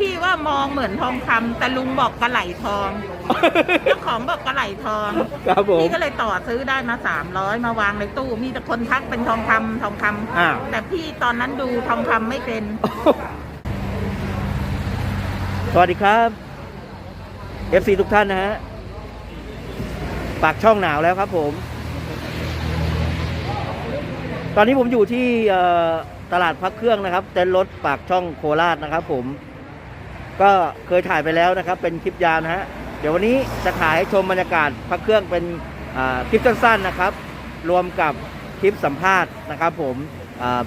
พี่ว่ามองเหมือนทองคำแต่ลุงบอกกระไหลทอง เจ้าของบอกกระไหลทอง ครับผม พี่ก็เลยต่อซื้อได้มาสามร้อยมาวางในตู้ มีแต่คนทักเป็นทองคำทองคำอ่า แต่พี่ตอนนั้นดูทองคำไม่เป็น สวัสดีครับ FC ทุกท่านนะฮะ ปากช่องหนาวแล้วครับผม ตอนนี้ผมอยู่ที่เอ่อตลาดพักเครื่องนะครับ เต็นท์รถปากช่องโคราชนะครับผม ก็เคยถ่ายไปแล้วนะครับ เป็นคลิปยาวนะฮะเดี๋ยววันนี้จะถ่ายให้ชมบรรยากาศพักเครื่องเป็นคลิปสั้นๆนะครับ รวมกับคลิปสัมภาษณ์นะครับ ผม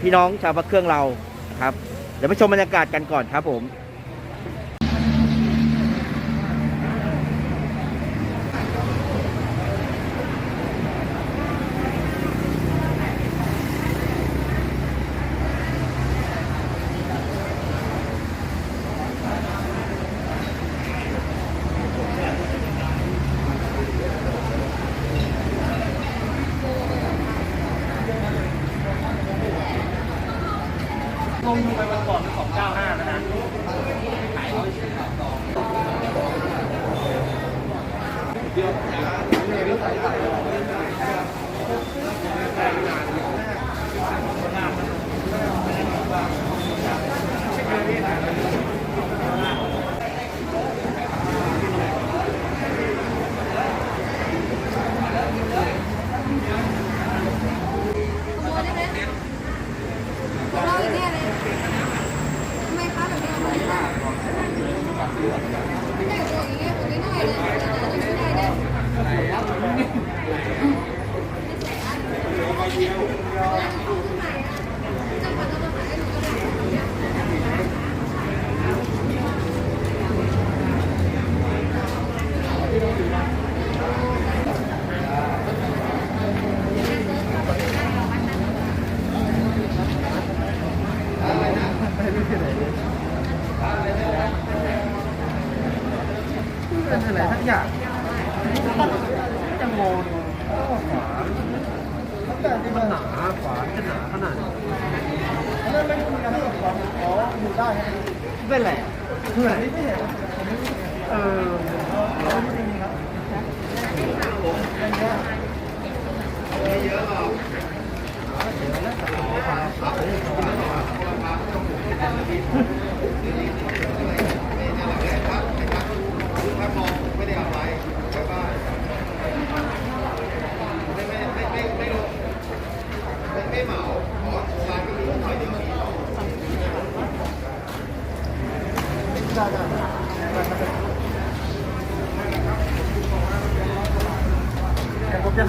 พี่น้องชาวพักเครื่องเรานะครับเดี๋ยวไปชมบรรยากาศกันก่อนครับผม ลงไปวันก่อนเป็น295นะฮะเป็นอะไรทั้งอย่างจะงงก็ขวาแต่ หนาขวาจะหนาขนาดนั่นไม่มีอะไรขวาอ๋ออยู่ได้เป็นแหละเพื่อนไม่เห็นเออแต่ผมจะ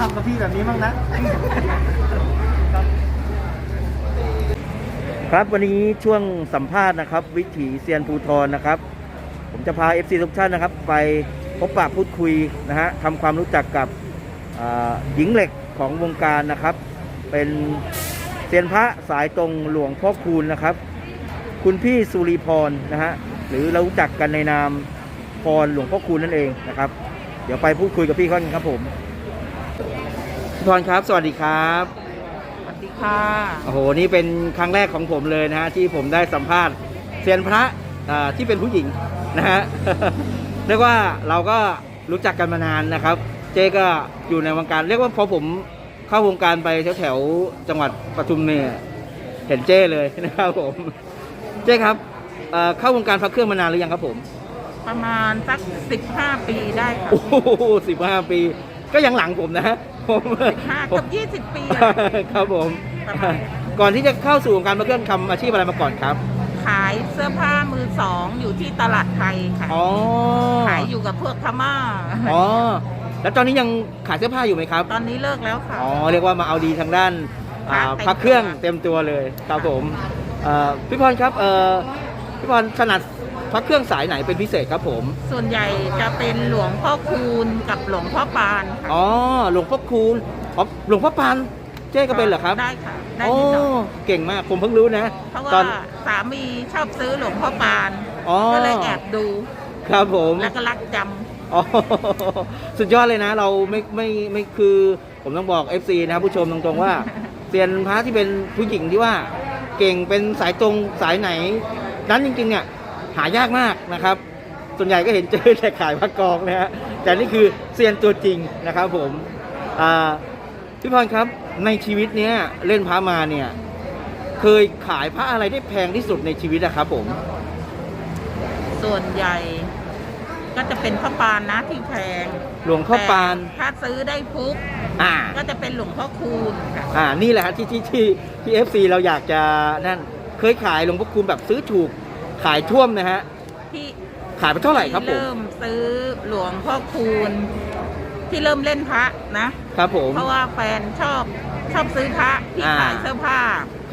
ทำกับพี่แบบนี้บ้างนะ ครับวันนี้ช่วงสัมภาษณ์นะครับ วิถีเซียนภูทรนะครับ ผมจะพา FC ทุกท่านนะครับ ไปพบปะพูดคุยนะฮะทำความรู้จักกับหญิงเหล็กของวงการนะครับ เป็นเซียนพระสายตรงหลวงพ่อคูณนะครับ คุณพี่สุริพรนะฮะหรือเรารู้จักกันในนามพรหลวงพ่อคูณนั่นเองนะครับ เดี๋ยวไปพูดคุยกับพี่เขากันครับผม พี่พรครับ สวัสดีครับสวัสดีค่ะโอ้โหนี่เป็นครั้งแรกของผมเลยนะฮะที่ผมได้สัมภาษณ์เซียนพระอ่าที่เป็นผู้หญิงนะฮะเรียกว่าเราก็รู้จักกันมานานนะครับ เจ๊ก็อยู่ในวงการ เรียกว่าพอผมเข้าวงการไปแถวๆจังหวัดปทุมเนี่ยเห็นเจ้เลยนะครับผม เจ๊ครับเอ่อเข้าวงการพระเครื่องมานานหรือยังครับผม ประมาณสักสิบห้าปีได้ค่ะโอ้โหสิบห้าปี ก็ยังหลังผมนะฮะ ผมห้าผมกับยี่สิบปีอะครับผม ประมาณก่อนที่จะเข้าสู่วงการพระเครื่องทำอาชีพอะไรมาก่อนครับขายเสื้อผ้ามือสองอยู่ที่ตลาดไทยค่ะอ๋อขายอยู่กับพวกพม่าอ๋อแล้วตอนนี้ยังขายเสื้อผ้าอยู่ไหมครับ ตอนนี้เลิกแล้วค่ะ อ๋อเรียกว่ามาเอาดีทางด้านอ่าค่ะเต็มพักเครื่องตัวเต็มตัวเลยครับผมเอ่อพี่พรครับเอ่อพี่พรถนัด พักเครื่องสายไหนเป็นพิเศษครับผม ส่วนใหญ่จะเป็นหลวงพ่อคูณกับหลวงพ่อปานค่ะอ๋อหลวงพ่อคูณอ๋อหลวงพ่อปานเจ๊ก็เป็นเหรอครับได้ค่ะ ได้โอ้นิดหน่อยเก่งมากผมเพิ่งรู้นะเพราะตอว่านสามีชอบซื้อหลวงพ่อปานอ๋อก็เลยแอบดูครับผม แล้วก็รักจอ๋อสุดยอดเลยนะ เราไม่ไม่ไม่คือผมต้องบอก FC นะครับผู้ชมตรงๆว่า เซียนพระที่เป็นผู้หญิงที่ว่า เก่งเป็นสายตรงสายไหน นั้นจริงๆเนี่ย หายากมากนะครับ ส่วนใหญ่ก็เห็นเจอแต่ขายพระกองนะฮะแต่นี่คือเซียนตัวจริงนะครับผมอ่าพี่พรครับในชีวิตเนี้ยเล่นพระมาเนี่ย เคยขายพระอะไรได้แพงที่สุดในชีวิตอะครับผม ส่วนใหญ่ก็จะเป็นพระปานนะที่แพง หลวงพ่อปานแต่ถ้าซื้อได้ฟุกอ่า ก็จะเป็นหลวงพ่อคูณค่ะอ่า นี่แหละฮะที่ที่ที่ที่เอฟซีเราอยากจะนั่น เคยขายหลวงพ่อคูณแบบซื้อถูก ขายท่วมนะฮะ ที่ขายไปเท่าไหร่ครับผม ที่เริ่มซื้อหลวงพ่อคูณ ที่เริ่มเล่นพระนะ ครับผม เพราะว่าแฟนชอบชอบซื้อพระที่อ่าขายเสื้อผ้า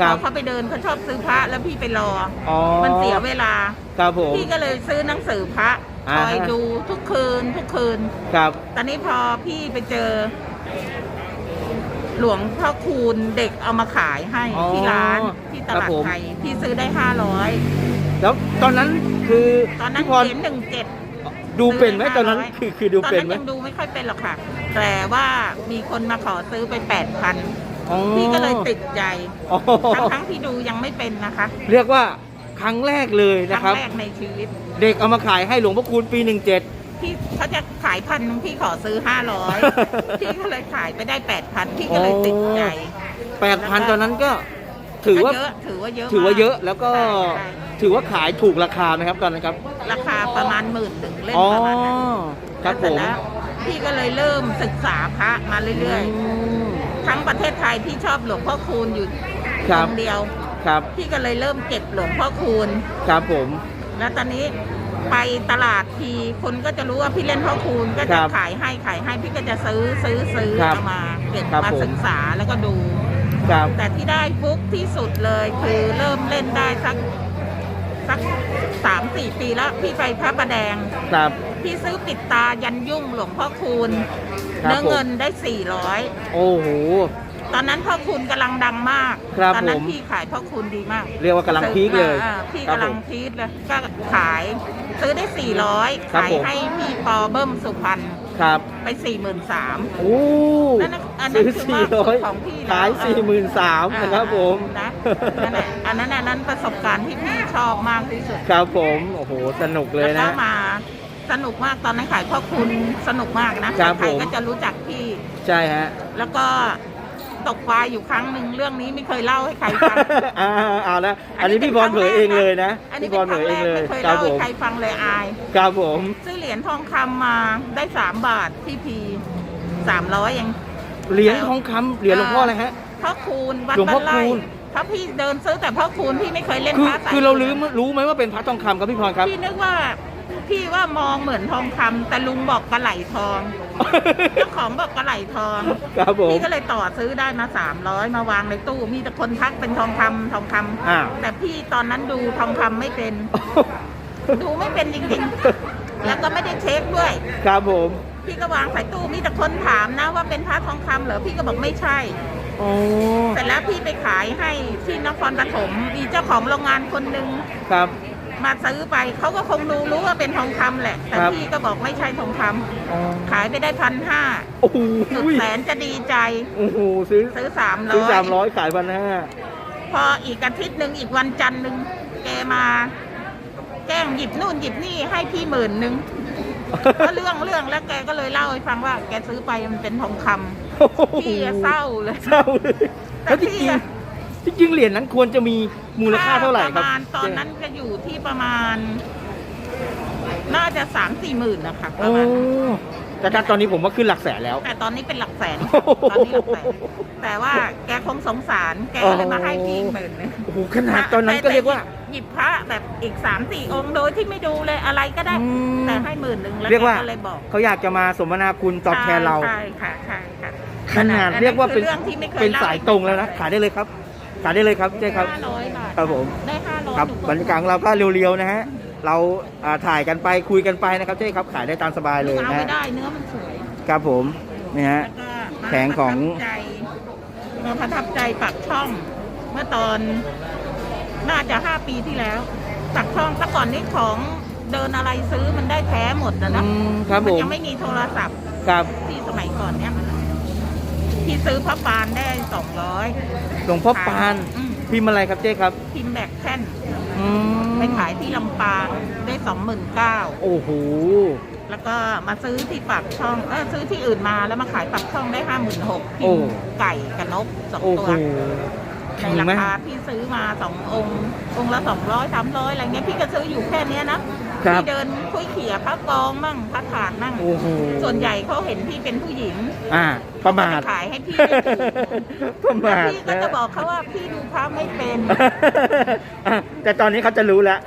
ครับ พอเขาไปเดินเขาชอบซื้อพระแล้วพี่ไปรออ๋อมันเสียเวลา ครับผม พี่ก็เลยซื้อหนังสือพระอ่า คอยดูทุกคืนทุกคืน ครับ ตอนนี้พอพี่ไปเจอ หลวงพ่อคูณเด็กเอามาขายให้อ๋อที่ร้านที่ตครัลาบดผม ไทยพี่ซื้อได้ห้าร้อย แล้วตอนนั้นคือตอนนั้นพี่พรเขียนหนึ่งเจ็ดดูเป็นไหมตอนนั้นซื้อได้คือคือดูตอนเป็นนั้นไหมยังดูไม่ค่อยเป็นหรอกค่ะ แต่ว่ามีคนมาขอซื้อไปแปดพันอ๋อพี่ก็เลยติดใจอ๋อทั้งทั้งๆที่ดูยังไม่เป็นนะคะ เรียกว่าครั้งแรกเลยคนะรั้งครับแรกในชีวิต เด็กเอามาขายให้หลวงพ่อคูณปีหนึ่งเจ็ดพี่เขาจะขายพันหนึ่งพี่ขอซื้อห้าร้อยพี่ก็เลยขายไปได้แปดพันพี่ก็เลยติดใจแปดพันตอนนั้นก็ ถือว่าก็เยอะถือว่าเยอะถือว่าเยอะมกแล้วก็ใช่ใช่ ถือว่าขายถูกราคาไหมครับตอนนั้นครับ ราคาประมาณหมื่นหนึ่งเล่นอ๋อประมาณนั้นครับผแล้วเสร็จมแล้วพี่ก็เลยเริ่มศึกษาพระมาเรื่อยมๆ ทั้งประเทศไทยที่ชอบหลวงพ่อคูณอยู่ครัอบงค์เดียว ครับ พี่ก็เลยเริ่มเก็บหลวงพ่อคูณ ครับผม แล้วตอนนี้ไปตลาดทีคนก็จะรู้ว่าพี่เล่นพ่อคูณก็คจะรับขายให้ขายให้พี่ก็จะซื้อซื้อซื้อครับเอามาเก็บครับมาผม ศึกษาแล้วก็ดู ครับ แต่ที่ได้ฟุกที่สุดเลยคือเริ่มเล่นได้สัก สักสามสี่ปีแล้ว พี่ไปพระประแดง ครับ พี่ซื้อปิดตายันยุ่งหลวงพ่อคูณครับเนื้อเงินได้สี่ร้อยโอ้โห ตอนนั้นพ่อคูณกำลังดังมาก ครับตอนนั้ผนม พี่ขายพ่อคูณดีมากเรียกว่ากำลังพีคเลยอ่าพี่ครับกำลัผงม พีคเลยก็ขายซื้อได้สี่ร้อยครับขายผม ให้พี่ปอเบิ้มสุพรรณ ครับ ไปสี่หมื่นสามโอ้นั่นน่ะอันนั้นซื้อคือสี่มากสุร้อยดของพี่แล้วขายอ่าสี่หมื่นสามนะครับผม นะนั่นแหละอันนั้นอันนั้นประสบการณ์ที่พี่ชอบมากที่สุดครับผม โอ้โห สนุกเลยแล้วนะ ก็มาสนุกมากตอนนั้นขายพ่อคุณสนุกมากนะครับใครผมๆก็จะรู้จักพี่ ใช่ฮะ แล้วก็ ตกปลาอยู่ครั้งหนึ่งเรื่องนี้ไม่เคยเล่าให้ใครฟัง อ่าเอาละอันนี้เป็พี่บอลเผยเองเลยนะอันนี้พี่บเป็อนลคเผรั้ยงเอแรงกเลยไม่เคยครับเล่าผให้มใครฟังเลยอาย ครับผมซื้อเหรียญทองคำมาได้สามบาทพี่พีสามร้อยเอง เหรียญทองคำเหรียญหลวงพ่ออะไรฮะพ่อคูณวัดหลวงพ่บ้าอนไร่คูณ ถ้าพี่เดินซื้อแต่พ่อคูณพี่ไม่เคยเล่นคือพระสายคือเรารู้รู้ไหมว่าเป็นพระทองคำครับพี่พรครับ พี่นึกว่า พี่ว่ามองเหมือนทองคำแต่ลุงบอกกระไหลทอง เจ้าของบอกกระไหลทองครับผม พี่ก็เลยต่อซื้อได้มาสามร้อยมาวางในตู้ มีแต่คนทักเป็นทองคำทองคำอ่า แต่พี่ตอนนั้นดูทองคำไม่เป็น ดูไม่เป็นจริงๆ แล้วก็ไม่ได้เช็คด้วย ครับผมพี่ก็วางใส่ตู้มีแต่คนถามนะว่าเป็นพระทองคำเหรอพี่ก็บอกไม่ใช่ โอ้เสร็จแล้วพี่ไปขายให้ที่นครปฐมมีเจ้าของโรงงานคนหนึ่ง ครับ มาซื้อไปเขาก็คงรู้รู้ว่าเป็นทองคำแหละ แต่ครับ พี่ก็บอกไม่ใช่ทองคำอ๋อขายไปได้พันห้าโอ้โหสุดแสนจะดีใจโอ้โหซื้อซื้อสามร้ซื้ออยสามร้อยขายพันห้าพออีกอาทิตย์หนึ่งอีกวันจันทร์หนึ่งแกมาแกล้งหยิบนู่นหยิบนี่ให้พี่หมื่นหนึ่งก็เรื่องเรื่องแล้วแกก็เลยเล่าให้ฟังว่า แกซื้อไปมันเป็นทองคำพี่อะเศร้าเลย เศร้าเลยแต่แล้วจพี่ริงอะ ๆ จริงๆเหรียญนั้นควรจะมีมูลค่าเท่าไหร่ครับประมาณตอนนั้นก็อยู่ที่ประมาณ น่าจะสามสี่หมื่นนะคะปโอ้ระมาณแต่การตอนนี้ผมว่าขึ้นหลักแสนแล้ว แต่ตอนนี้เป็นหลักแสนโอ้โหตอนนี้หลักแสนแต่ว่าแกคงสงสารแกก็เลยมาให้พี่หมื่นหนึง โอ้โหขนาดตอนนั้นก็เรียกว่า หยิบพระแบบอีกสามสี่องค์โดยที่ไม่ดูเลยอะไรก็ได้ อืม แต่ให้หมื่นหนึ่งแล้วเรียกว่าแกก็เลยบอกเขาอยากจะมาสมนาคุณตอบแทนเราใช่ค่ะใช่ค่ะขนาดเรียกว่าเป็นคือเรื่องที่ไม่เคยเป็นล่สายตรงแล้วนะขายได้เลยครับ ขายได้เลยครับใช่ครับ ห้าร้อยบาทครับผม ได้ห้าร้อยครับทุกนบรรยากาศของเราก็เรียวๆนะฮะเราอ่าถ่ายกันไปคุยกันไปนะครับใช่ครับขายได้ตามสบายเลยเอานะไม่ฮะได้เนื้อมันสวยครับผมนี่ฮะแล้วก็มาแผงของ ประทับใจมาประทับใจปักช่อง เมื่อตอนน่าจะห้าปีที่แล้วปักช่องแต่ก่อนนี้ของเดินอะไรซื้อมันได้แท้หมดนะนะอืมครับมัผมยังไม่มีโทรศัพท์ครับที่สมัยก่อนเนี้ย ที่ซื้อพระปานได้สองร้อยหลวงพ่อปานอืมพิมพ์อะไรครับเจ๊ครับ พิมพ์แบกแท่นอืมไปขายที่ลำปางได้สองหมื่นเก้าโอ้โหแล้วก็มาซื้อที่ปากช่องเออซื้อที่อื่นมาแล้วมาขายปากช่องได้ห้าหมื่นหกพิโอ้มพ์ไก่กับนกสองโอ้ตัโหวในถึงราไหมคาที่ซื้อมาสององค์ องค์ละสองร้อยสามร้อยอะไรเงี้ยพี่ก็ซื้ออยู่แค่เนี้ยนะ ครับพี่เดินคุยเขี่ยพระกองมั่งพระถาดมั่งโอ้โหส่วนใหญ่เขาเห็นพี่เป็นผู้หญิงอ่า ประมาท ขายให้พี่ได้ถูก ประมาทพี่ก็จะบอกเขาว่าพี่ดูพระไม่เป็นอะแต่ตอนนี้เขาจะรู้แล้ว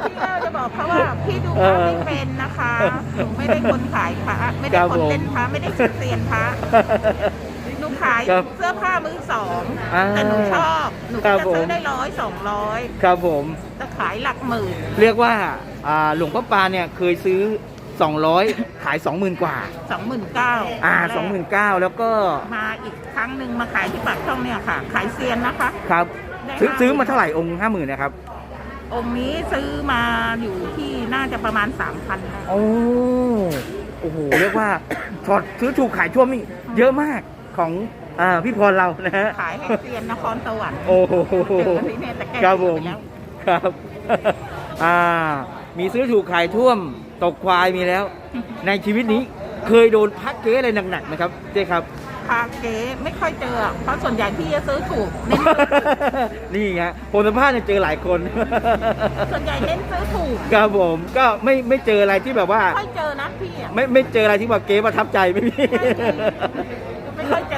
พี่ก็จะบอกเขาว่าพี่ดูพระไม่เป็นนะคะหนูไม่ได้คนขายพระไม่ได้ครับคนผมเล่นพระไม่ได้เซียนพระหนู ขายครับเสื้อผ้ามือสองอ่าแต่หนูชอบหนูครัก็บจะซื้ผอมได้ร้อยสองร้อยครับผมจะขายหลักหมื่นเรียกว่าอ่าหลวงพ่อปานเนี่ยเคยซื้อ 200 ขาย 20,000 กว่า สองหมื่นเก้าอ่า 29,000 แล้วก็มาอีกครั้งหนึ่งมาขายที่ปากช่องเนี่ยค่ะ ขายเซียนนะคะ ครับได้ซื้อห้าซื้อมาเท่าไหร่องค์ 50,000นะครับ องค์นี้ซื้อมาอยู่ที่น่าจะประมาณสามพันโอ้โอ้โห เรียกว่าถอดซื้อถูกขายทั่วมีเยอะมาก ของอ่าพี่พรเรานะฮะขายให้เซียนนครสวรรค์โอ้โหเจอที่เนี่ยแต่แกครับผมไปแล้วครับอ่ามีซื้อถูกขายท่วมตกควายมีแล้ว ในชีวิตนี้เคยโดนพักเก๊อะไรหนักๆไหมครับเจ๊ครับ พาเก๋ไม่ค่อยเจอเพราะส่วนใหญ่พี่จะซื้อถูกเน้นนี่ฮะผมสัมภาษณ์เนี่ยเจอหลายคน ส่วนใหญ่เน้นซื้อถูกครับผมก็ไม่ไม่เจออะไรที่แบบว่า ไม่ค่อยเจอนะพี่อะ ไม่ไม่เจออะไรที่แบบเก๊ประทับใจไม่มีไม่ค่อย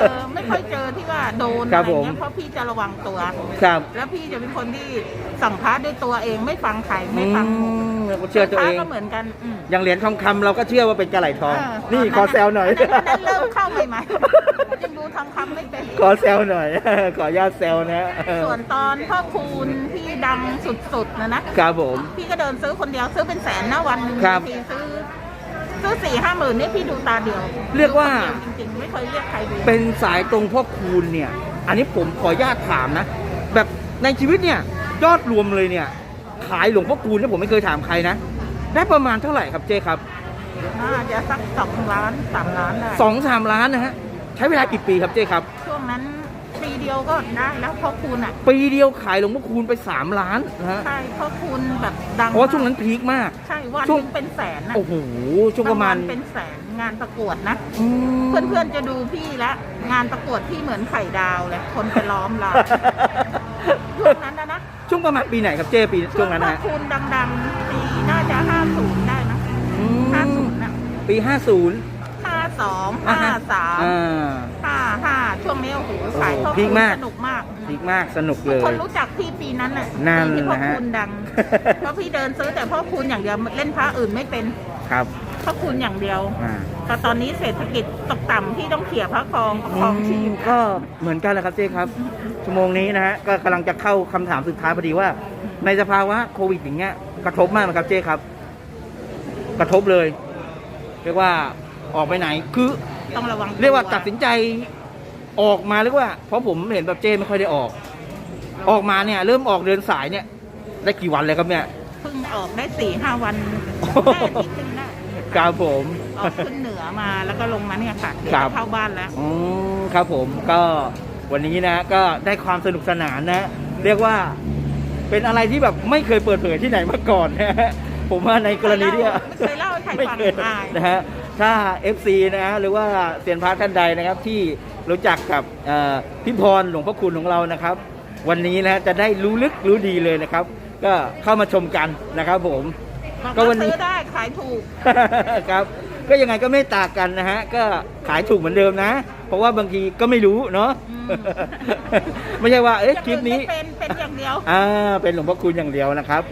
เจอไม่ค่อยเจอที่ว่าโดนครัอะบไรผมเงี้ยเพราะพี่จะระวังตัว ครับ แล้วพี่จะเป็นคนที่สั่งพระด้วยตัวเองไม่ฟังใครไม่ฟังอืมเราก็เชื่อตัวเอง พระก็เหมือนกันอืม อย่างเหรียญทองคำเราก็เชื่อว่าเป็นกระไหลทอง เออนี่ตนขอแซวหน่อยนั้นนั้นเริ่มเข้าใหม่ๆยังดูทองคำไม่เป็น ขอแซวหน่อย ขออนุญาตแซวนะส่วนตอนพ่อคูณที่ดังสุดๆนะนะครับผม พี่ก็เดินซื้อคนเดียวซื้อเป็นแสนนะวันหนึ่งครับ บางทีซื้อ ซื้อสี่ห้าหมื่นนี่พี่ดูตาเดียวเรียกว่า ดูคนเดียจริงๆไม่เคยเรียกใครดูเป็นสายตรงพ่อคูณเนี่ย อันนี้ผมขออนุญาตถามนะ แบบในชีวิตเนี่ยยอดรวมเลยเนี่ย ขายหลวงพ่อคูณเนี่ยผมไม่เคยถามใครนะ ได้ประมาณเท่าไหร่ครับเจ๊ครับน่าจะสักสองล้านสามล้านได้สองสามล้านนะฮะใช้เวลากี่ปีครับเจ๊ครับ ช่วงนั้น ปีเดียวก็ได้แล้วพ่อคูณอะปีเดียวขายหลวงพ่อคูณไป 3 ล้านนะฮะใช่พ่อคูณแบบดังเพราะว่าช่วงนั้นพีคมาก ใช่วันหช่วงนึงเป็นแสนนะโอ้โหช่วงประมาณบงวันเป็นแสนงานประกวดนะอืมเพื่อนๆจะดูพี่และงานประกวดพี่เหมือนไข่ดาวเลยคนไปล้อมเราช่วงนั้นนะนะช่วงประมาณปีไหนครับเจ๊ปีช่วงนั้นพ่อฮะคูณดังๆปีน่าจะห้าศูนย์ได้นะอืมห้าศูนย์น่ะปี50ห้าสองห้าสามอ่า ห้าห้าช่วงนี้โอ้โหขายพ่อพีคูคณมาก สนุกมากพีคมากสนุกทุเลกยคนรู้จักพี่ปีนั้นน่ะนั่นปีที่พ่อนะฮะคูณดัง เพราะพี่เดินซื้อแต่พ่อคูณอย่างเดียวเล่นพระอื่นไม่เป็นครับพ่อคูณอย่างเดียว อ่าแต่ตอนนี้เศรษฐกิจตกต่ำพี่ต้องเขี่ยพระคองประคองชีพก็เหมือนกันแหละครับเจ๊ครับ ชั่วโมงนี้นะฮะก็กำลังจะเข้าคำถามสุดท้ายพอดีว่า ในสภาวะโควิดอย่างเงี้ยกระทบมากไหมครับเจ๊ครับ กระทบเลย เรียกว่าออกไปไหนคือ ต้องระวังเรียกว่าตัดสินใจออกมาเรียกว่า เพราะผมเห็นแบบเจ้ไม่ค่อยได้ออก ออกมาเนี่ย เริ่มออกเดินสายเนี่ย ได้กี่วันเลยครับเนี่ยเพิ่งออกได้สี่ห้าวันโอ้โหแค่อาทิตย์หนึงได้ครับผม ออกขึ้นเหนือมาแล้วก็ลงมาเนี่ยค่ะเดี๋ยวครับ จะเข้าบ้านแล้ว อืมครับผมก็วันนี้นะก็ได้ความสนุกสนานนะ เรียกว่าเป็นอะไรที่แบบไม่เคยเปิดเผยที่ไหนมาก่อนนะฮะผมว่าในกรณีที่ไม่เคยเล่าให้ใครไม่ฟังเคยอาย นะฮะ ถ้า FC นะฮะหรือว่าเซียนพระท่านใดนะครับ ที่รู้จักกับเอ่อพี่พรหลวงพ่อคุณของเรานะครับ วันนี้นะจะได้รู้ลึกรู้ดีเลยนะครับ ก็เข้ามาชมกันนะครับผมบอกก็วัว่านนี้ซื้อได้ขายถูกครับ ก็ยังไงก็ไม่ต่างกันนะฮะก็ขายถูกเหมือนเดิมนะ เพราะว่าบางทีก็ไม่รู้เนาะอืมไม่ใช่ว่าเอ๊ะคลิปนี้ไม่เป็นเป็นอย่างเดียวอ่าเป็นหลวงพ่อคุณอย่างเดียวนะครับ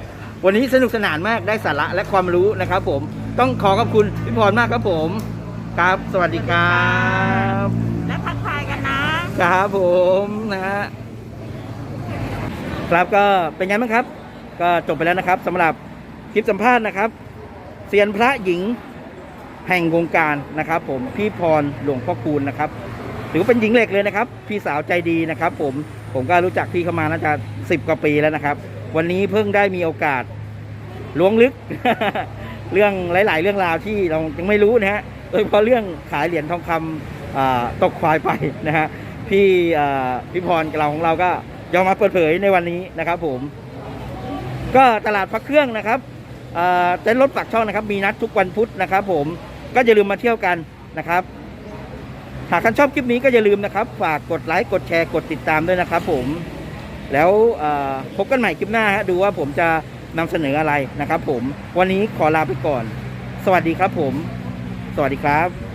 วันนี้สนุกสนานมากได้สาระและความรู้นะครับ ผม ต้องขอขอบคุณพี่พรมากครับผมครับสวัสดีครับ และทักทายกันนะครับผมนะฮะครับก็เป็นไงบ้างครับ ก็จบไปแล้วนะครับสำหรับคลิปสัมภาษณ์นะครับเซียนพระหญิงแห่งวงการนะครับ ผมพี่พรหลวงพ่อคูณนะครับถือว่าเป็นหญิงเหล็กเลยนะครับ พี่สาวใจดีนะครับ ผมผมก็รู้จักพี่เข้ามาน่าจะสิบกว่าปีแล้วนะครับ วันนี้เพิ่งได้มีโอกาสล้วงลึก เรื่องหลาย ๆ เรื่องราวที่เรายังไม่รู้นะฮะโดยเฉพาะเรื่องขายเหรียญทองคำอ่าตกควายไปนะฮะพี่พี่พรเราของเราก็ยอมมาเปิดเผยในวันนี้นะครับผม ก็ตลาดพักเครื่องนะครับเอ่อเต้นรถปากช่องนะครับ มีนัดทุกวันพุธนะครับ ผมก็อย่าลืมมาเที่ยวกันนะครับหากท่านชอบคลิปนี้ก็อย่าลืมนะครับ ฝากกดไลค์กดแชร์กดติดตามด้วยนะครับ ผมแล้วพบกันใหม่คลิปหน้าฮะดูว่าผมจะ นำเสนออะไรนะครับผม วันนี้ขอลาไปก่อน สวัสดีครับผม สวัสดีครับ